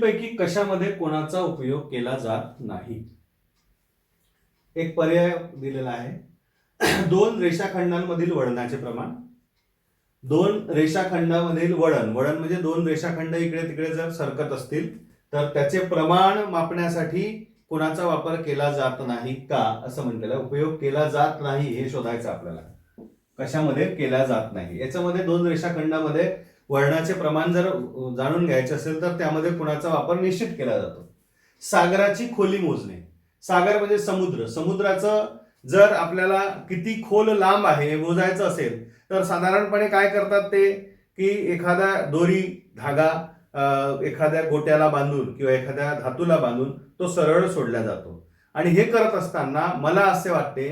खालीलपैकी कशामध्ये कोणाचा उपयोग केला जात नाही? एक पर्याय दिलेला आहे. दोन रेषाखंडांमधील वळणाचे प्रमाण. दोन रेषाखंडामधील वळण. वळण म्हणजे दोन रेषाखंड इकडे तिकडे जर सरकत असतील तर त्याचे प्रमाण मापण्यासाठी कोणाचा वापर केला जात नाही का? असं म्हटलेलं उपयोग केला जात नाही हे शोधायचं आपल्याला. कशामध्ये केला जात नाही? याच्यामध्ये दोन रेषाखंडामध्ये वळणाचे प्रमाण जर जाणून घ्यायचे असेल तर त्यामध्ये कुणाचा वापर निश्चित केला जातो. सागराची खोली मोजणे. सागर म्हणजे समुद्र. समुद्राचं जर आपल्याला किती खोल लांब आहे हे मोजायचं असेल तर साधारणपणे काय करतात ते? की एखादा दोरी धागा एखाद्या गोट्याला बांधून किंवा एखाद्या धातूला बांधून तो सरळ सोडला जातो. आणि हे करत असताना मला असे वाटते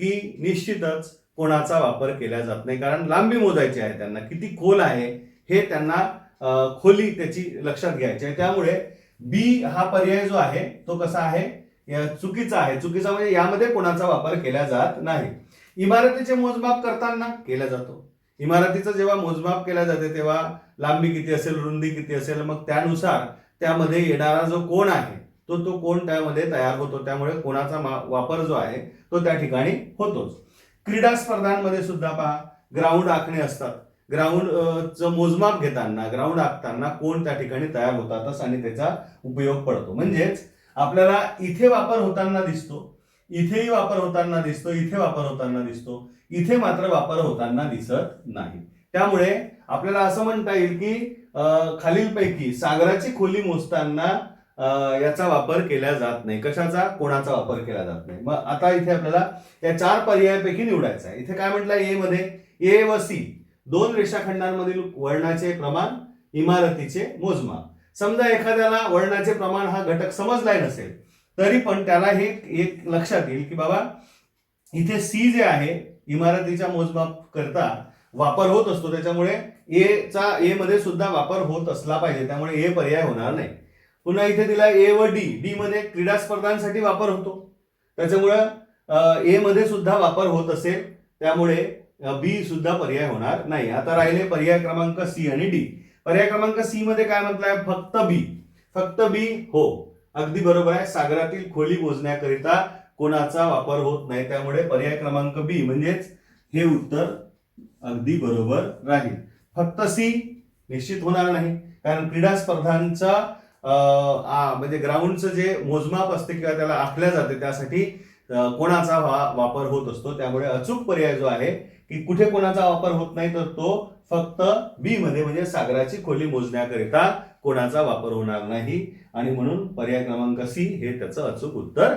की निश्चितच कोणाचा वापर केला जात नाही. कारण लांबी मोजायची आहे त्यांना. किती खोल आहे हे त्यांना खोली त्याची लक्षात घ्यायची आहे. त्यामुळे बी हा पर्याय जो आहे तो कसा आहे? चुकीचा आहे. चुकीचा म्हणजे यामध्ये कोणाचा वापर केला जात नाही. इमारतीचे मोजमाप करताना केला जातो. इमारतीचं जेव्हा मोजमाप केला जाते तेव्हा लांबी किती असेल रुंदी किती असेल मग त्यानुसार त्यामध्ये येणारा जो कोण आहे तो तो कोण त्यामध्ये तयार होतो. त्यामुळे कोणाचा मा- वापर जो आहे तो त्या ठिकाणी होतोच. क्रीडा स्पर्धांमध्ये सुद्धा पहा ग्राउंड आखणे असतात. ग्राउंड मोजमाप घेताना ग्राउंड आखताना कोण त्या ठिकाणी तयार होतातच आणि त्याचा उपयोग पडतो. म्हणजेच आपल्याला इथे वापर होताना दिसतो इथेही वापर होताना दिसतो इथे वापर होताना दिसतो इथे मात्र वापर होताना दिसत नाही. त्यामुळे आपल्याला असं म्हणता येईल की खालीलपैकी सागराची खोली मोजताना याचा वापर केला जात नाही. कशाचा? कोणाचा वापर केला जात नाही. मग आता इथे आपल्याला या चार पर्यायापैकी निवडायचा आहे. इथे काय म्हटलं? ए मध्ये ए व सी दोन रेषाखंडांमधील वळणाचे प्रमाण इमारतीचे मोजमाप. समजा एखाद्याला वळणाचे प्रमाण हा घटक समजलाय नसेल तरी पण त्याला हे एक लक्षात येईल की बाबा इथे सी जे आहे इमारतीच्या मोजमाप करता वापर होत असतो. त्याच्यामुळे ए चा ए मध्ये सुद्धा वापर होत असला पाहिजे. त्यामुळे ए पर्याय होणार नाही. पुन्हा इथे दिला ए व डी डी मध्ये क्रीडा स्पर्धांसाठी वापर होतो. त्याच्यामुळं ए मध्ये सुद्धा वापर होत असेल. त्यामुळे बी सुद्धा पर्याय होणार नाही. आता राहिले पर्याय क्रमांक सी आणि डी. पर्याय क्रमांक सी मध्ये काय म्हटलंय? फक्त बी. फक्त बी हो. अगदी बरोबर आहे. सागरातील खोली मोजण्याकरिता कोणाचा वापर होत नाही. त्यामुळे पर्याय क्रमांक बी म्हणजेच हे उत्तर अगदी बरोबर राहील. फक्त सी निश्चित होणार नाही. कारण क्रीडा स्पर्धांचा आ, म्हणजे ग्राउंडचं जे मोजमाप असते किंवा त्याला आखल्या जाते त्यासाठी कोणाचा वा- वापर होत असतो. त्यामुळे अचूक पर्याय जो आहे की कुठे कोणाचा वापर होत नाही तर तो फक्त बी मध्ये म्हणजे सागराची खोली मोजण्याकरिता कोणाचा वापर होणार नाही. आणि म्हणून पर्याय क्रमांक सी हे त्याचं अचूक उत्तर